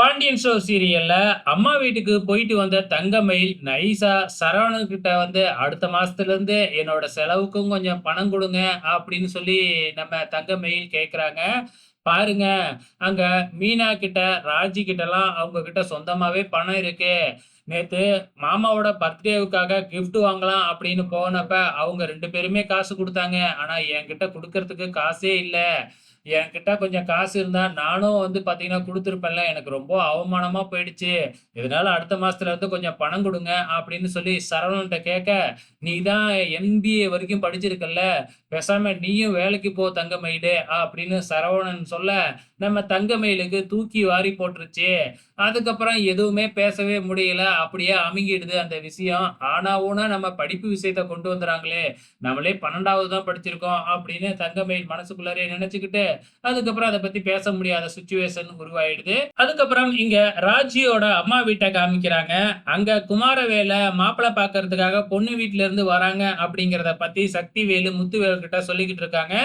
Pandian show சீரியல்ல அம்மா வீட்டுக்கு போயிட்டு வந்த தங்கமயில் நைஸா சரவணு கிட்ட வந்து அடுத்த மாசத்துல இருந்து என்னோட செலவுக்கும் கொஞ்சம் பணம் கொடுங்க அப்படின்னு சொல்லி நம்ம தங்கமயில் கேக்குறாங்க. பாருங்க அங்க மீனா கிட்ட ராஜி கிட்டலாம் அவங்க கிட்ட சொந்தமாவே பணம் இருக்கு. நேற்று மாமாவோட பர்த்டேவுக்காக கிஃப்ட் வாங்கலாம் அப்படின்னு போனப்ப அவங்க ரெண்டு பேருமே காசு கொடுத்தாங்க. ஆனால் என்கிட்ட கொடுக்கறதுக்கு காசே இல்லை. என்கிட்ட கொஞ்சம் காசு இருந்தா நானும் வந்து பாத்தீங்கன்னா கொடுத்துருப்பேன்ல. எனக்கு ரொம்ப அவமானமா போயிடுச்சு. இதனால அடுத்த மாசத்துல இருந்து கொஞ்சம் பணம் கொடுங்க அப்படின்னு சொல்லி சரவணன்ட்ட கேட்க நீ தான் எம்பிஏ வரைக்கும் படிச்சிருக்கல்ல. பேசாம நீயும் வேலைக்கு போ தங்கமயிலு அப்படின்னு சரவணன் சொல்ல நம்ம தங்கமயிலுக்கு தூக்கி வாரி போட்டுருச்சு. அதுக்கப்புறம் எதுவுமே பேசவே முடியல. அப்படியே அமுங்கிடுது அந்த விஷயம். ஆனா ஊனா நம்ம படிப்பு விஷயத்த கொண்டு வந்துறாங்களே நம்மளே பன்னெண்டாவது தான் படிச்சிருக்கோம் அப்படின்னு தங்கமயில் மனசுக்குள்ளாரே நினைச்சுக்கிட்டு அதுக்கப்புறம் அதை பத்தி பேச முடியாத சுச்சுவேஷன் உருவாயிடுது. அதுக்கப்புறம் இங்க ராஜியோட அம்மா வீட்டை காமிக்கிறாங்க. அங்க குமாரவேல மாப்பிள்ளை பாக்குறதுக்காக பொண்ணு வீட்டுல இருந்து வராங்க அப்படிங்கிறத பத்தி சக்திவேலு முத்துவேல் கிட்ட சொல்லிக்கிட்டு இருக்காங்க.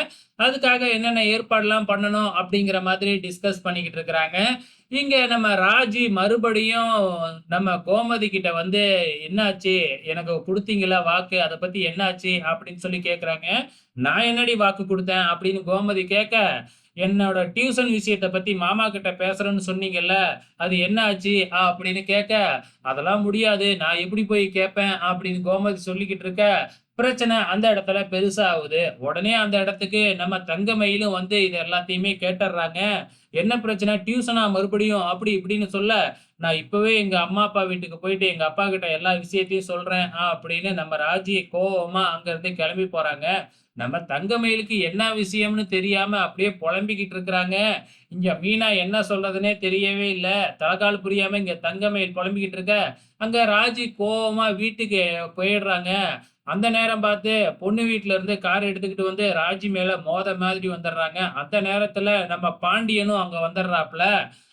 அதுக்காக என்னென்ன ஏற்பாடுலாம் பண்ணணும் அப்படிங்கிற மாதிரி டிஸ்கஸ் பண்ணிக்கிட்டு இருக்கிறாங்க. இங்க நம்ம ராஜி மறுபடியும் நம்ம கோமதி கிட்ட வந்து என்னாச்சு? எனக்கு கொடுத்தீங்களா வாக்கு? அதை பத்தி என்னாச்சு? அப்படின்னு சொல்லி கேக்குறாங்க. நான் என்னடி வாக்கு கொடுத்தேன்? அப்படின்னு கோமதி கேட்க என்னோட டியூஷன் விஷயத்தை பத்தி மாமா கிட்ட பேசுறேன்னு சொன்னீங்கல்ல அது என்ன ஆச்சு அப்படின்னு கேட்க அதெல்லாம் முடியாது. நான் எப்படி போய் கேட்பேன்? அப்படின்னு கோமதி சொல்லிக்கிட்டு இருக்க பிரச்சனை அந்த இடத்துல பெருசாகுது. உடனே அந்த இடத்துக்கு நம்ம தங்கமயிலும் வந்து இது எல்லாத்தையுமே கேட்டுடுறாங்க. என்ன பிரச்சனை? டியூஷனா மறுபடியும் அப்படி இப்படின்னு சொல்ல நான் இப்பவே எங்க அம்மா அப்பா வீட்டுக்கு போயிட்டு எங்க அப்பா கிட்ட எல்லா விஷயத்தையும் சொல்றேன். ஆ, அப்படின்னு நம்ம ராஜி கோவமா அங்கிருந்து கிளம்பி போறாங்க. நம்ம தங்கமயிலுக்கு என்ன விஷயம்னு தெரியாம அப்படியே புலம்பிக்கிட்டு இருக்கிறாங்க. இங்க மீனா என்ன சொல்றதுன்னே தெரியவே இல்லை. தலைகால் புரியாம இங்க தங்கமயில் புலம்பிக்கிட்டு இருக்க. அங்க ராஜி கோவமா வீட்டுக்கு போயிடுறாங்க. அந்த நேரம் பார்த்து பொண்ணு வீட்டுல இருந்து கார் எடுத்துக்கிட்டு வந்து ராஜி மேல மோத மாதிரி வந்துடுறாங்க. அந்த நேரத்துல நம்ம பாண்டியனும் அங்க வந்துடுறாப்புல.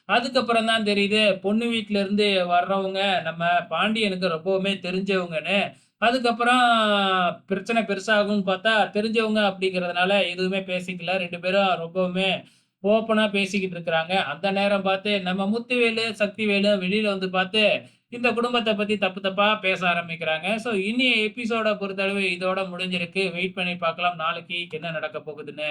அதுக்கப்புறம் தான் தெரியுது பொண்ணு வீட்டுல இருந்து வர்றவங்க நம்ம பாண்டியனுக்கு ரொம்பவுமே தெரிஞ்சவங்கன்னு. அதுக்கப்புறம் பிரச்சனை பெருசாகும்னு பார்த்தா தெரிஞ்சவங்க அப்படிங்கிறதுனால எதுவுமே பேசிக்கல. ரெண்டு பேரும் ரொம்பவுமே ஓப்பனாக பேசிக்கிட்டு இருக்கிறாங்க. அந்த நேரம் பார்த்து நம்ம முத்துவேலு சக்திவேலு வெளியில் வந்து பார்த்து இந்த குடும்பத்தை பத்தி தப்பு தப்பா பேச ஆரம்பிக்கிறாங்க. ஸோ இனி எபிசோட பொறுத்தளவு இதோட முடிஞ்சிருக்கு. வெயிட் பண்ணி பார்க்கலாம். நாளைக்கு என்ன நடக்க போகுதுன்னு.